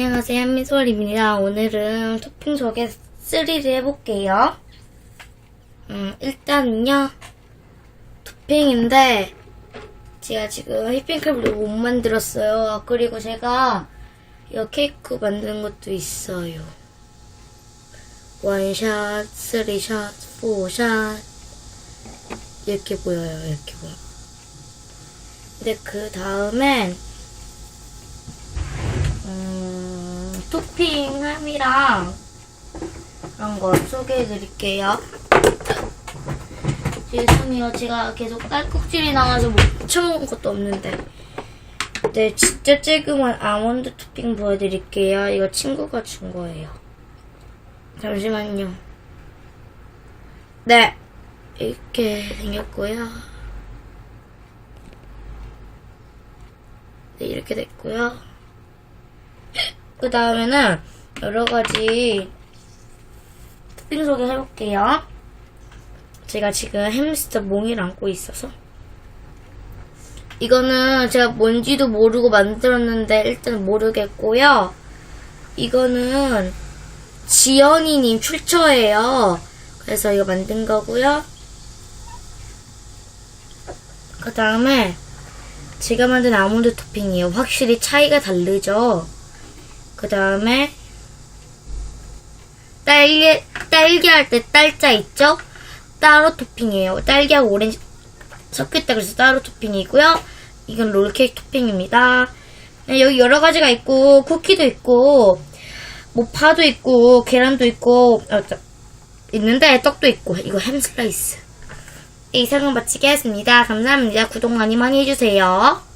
안녕하세요 한미솔입니다. 오늘은 토핑 소개 3를 해볼게요. 음 일단은요 토핑인데 제가 지금 휘핑크림을 못 만들었어요. 그리고 제가 이 케이크 만드는 것도 있어요. 원샷, 쓰리샷, 포샷. 이렇게 보여요 이렇게 보여. 근데 그 다음엔 음, 토핑함이랑 그런 거 소개해 드릴게요. 죄송해요. 제가 계속 딸꾹질이 나와서 못 쳐먹은 것도 없는데. 네, 진짜 쬐그만 아몬드 토핑 보여드릴게요. 이거 친구가 준 거예요. 잠시만요. 네, 이렇게 생겼고요. 네, 이렇게 됐고요. 그 다음에는 여러 가지 토핑 소개해볼게요. 제가 지금 햄스터 몽이를 안고 있어서. 이거는 제가 뭔지도 모르고 만들었는데 일단 모르겠고요. 이거는 지연이님 출처예요. 그래서 이거 만든 거고요. 그 다음에 제가 만든 아몬드 토핑이에요. 확실히 차이가 다르죠? 그 다음에 딸기 딸기 할 때 딸자 있죠? 따로 토핑이에요. 딸기하고 오렌지 섞였다 그래서 따로 토핑이고요. 이건 롤케이크 토핑입니다. 네, 여기 여러 가지가 있고 쿠키도 있고 뭐 파도 있고 계란도 있고 어, 저, 있는데 떡도 있고 이거 햄 슬라이스. 네, 이상은 마치겠습니다. 감사합니다. 구독 많이 많이 해주세요.